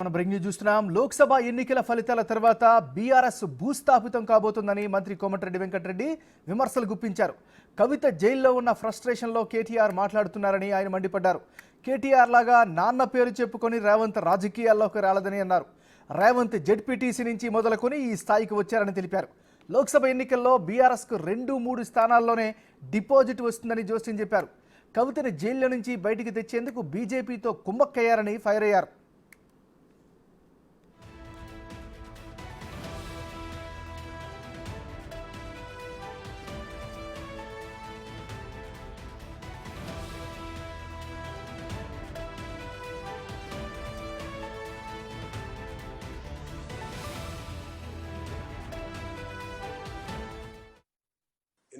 మనం break news చూస్తున్నాం. లోక్సభ ఎన్నికల ఫలితాల తర్వాత బీఆర్ఎస్ భూస్థాపితం కాబోతుందని మంత్రి కోమటిరెడ్డి వెంకటరెడ్డి విమర్శలు గుప్పించారు. కవిత జైల్లో ఉన్న ఫ్రస్ట్రేషన్లో కేటీఆర్ మాట్లాడుతున్నారని ఆయన మండిపడ్డారు. కేటీఆర్ లాగా నాన్న పేరు చెప్పుకొని రేవంత్ రాజకీయాల్లోకి రాలేదని అన్నారు. రేవంత్ జెడ్పీటీసీ నుంచి మొదలుకొని ఈ స్థాయికి వచ్చారని తెలిపారు. లోక్సభ ఎన్నికల్లో బీఆర్ఎస్కు రెండు మూడు స్థానాల్లోనే డిపాజిట్ వస్తుందని జోస్యం చెప్పారు. కవితని జైల్లో నుంచి బయటికి తెచ్చేందుకు బీజేపీతో కుమ్మక్కయ్యారని ఫైర్ అయ్యారు.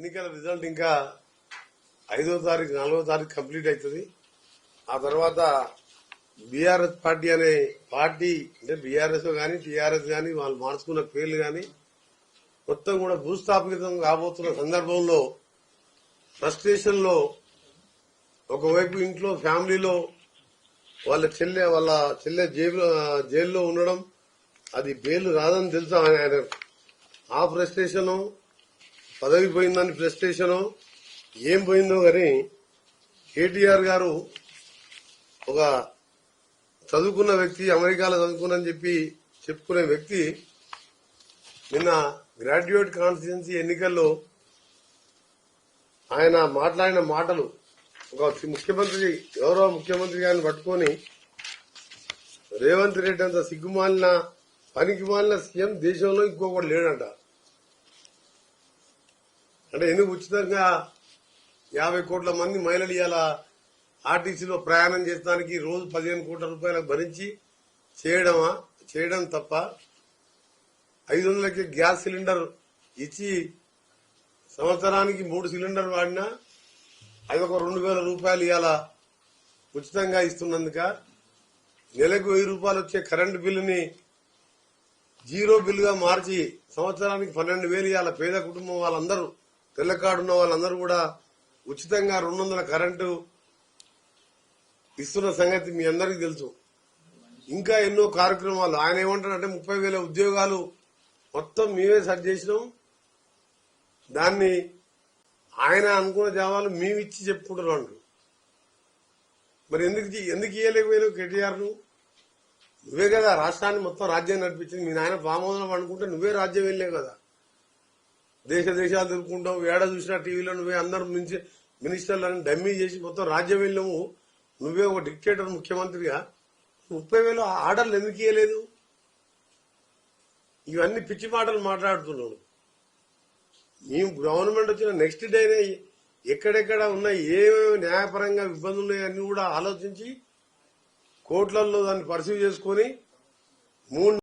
ఎన్నికల రిజల్ట్ ఇంకా ఐదో తారీఖు నాలుగో తారీఖు కంప్లీట్ అవుతుంది. ఆ తర్వాత బీఆర్ఎస్ పార్టీ అనే పార్టీ అంటే బీఆర్ఎస్ కానీ టీఆర్ఎస్ కానీ వాళ్ళు మార్చుకున్న పేర్లు కానీ మొత్తం కూడా భూస్థాపితం కాబోతున్న సందర్భంలో ఫ్రస్ట్రేషన్లో ఒకవైపు ఇంట్లో ఫ్యామిలీలో వాళ్ళ చెల్లె వాళ్ళ చెల్లె జైలు జైల్లో ఉండడం అది బెయిల్ రాదని తెలుసు ఆయన? ఆ ఫ్రస్ట్రేషను పదవి పోయిందని ప్రెస్టేషను ఏం పోయిందో గాని కేటీఆర్ గారు ఒక చదువుకున్న వ్యక్తి అమెరికాలో చదువుకున్నని చెప్పి చెప్పుకునే వ్యక్తి నిన్న గ్రాడ్యుయేట్ కాన్స్టిట్యున్సీ ఎన్నికల్లో ఆయన మాట్లాడిన మాటలు ఒక ముఖ్యమంత్రి గౌరవ ముఖ్యమంత్రి గారిని పట్టుకొని రేవంత్ రెడ్డి అంత సిగ్గుమాలిన పనికి మాలిన సీఎం దేశంలో ఇంకొకటి లేడంట. అంటే ఎందుకు ఉచితంగా యాభై కోట్ల మంది మహిళలు ఇవాళ ఆర్టీసీలో ప్రయాణం చేయడానికి రోజు పదిహేను కోట్ల రూపాయలకు భరించి చేయడమా? చేయడం తప్ప ఐదు వందలకి గ్యాస్ సిలిండర్ ఇచ్చి సంవత్సరానికి మూడు సిలిండర్ వాడినా అది ఒక రెండు వేల రూపాయలు ఇవాళ ఉచితంగా ఇస్తున్నందుక నెలకు వెయ్యి రూపాయలు వచ్చే కరెంటు బిల్లుని జీరో బిల్లుగా మార్చి సంవత్సరానికి పన్నెండు వేలు ఇవాళ పేద కుటుంబం వాళ్ళందరూ. తెల్లకాడున్న వాళ్ళందరూ కూడా ఉచితంగా రెండు వందల కరెంటు ఇస్తున్న సంగతి మీ అందరికీ తెలుసు. ఇంకా ఎన్నో కార్యక్రమాలు. ఆయన ఏమంటారంటే ముప్పై వేల ఉద్యోగాలు మొత్తం మేమే సెట్ చేసినాం. దాన్ని ఆయన అనుకున్న జావాలు మేము ఇచ్చి చెప్పుకుంటున్నాం మరి ఎందుకు ఎందుకు ఇయ్యలేకపోయినావు కేటీఆర్ను? నువ్వే కదా రాష్ట్రాన్ని మొత్తం రాజ్యాన్ని నడిపించింది. మీ నాయన వామోదనం అనుకుంటే నువ్వే రాజ్యం వెళ్ళావు కదా. దేశ దేశాలు తిరుగుకుంటాం ఏడ చూసినా టీవీలో నువ్వే అందరూ మించి మినిస్టర్లను డమ్మీ చేసి మొత్తం రాజ్యం వెళ్ళాము నువ్వే ఒక డిక్టేటర్ ముఖ్యమంత్రిగా. ముప్పై వేలు ఆర్డర్లు ఎందుకు ఇవ్వలేదు ఇవన్నీ పిచ్చి మాటలు మాట్లాడుతున్నాడు. మేము గవర్నమెంట్ వచ్చిన నెక్స్ట్ డేనే ఎక్కడెక్కడ ఉన్న ఏమేమి న్యాయపరంగా ఇబ్బందులు ఉన్నాయన్నీ కూడా ఆలోచించి కోర్టులలో దాన్ని పరిశీలి చేసుకొని మూడు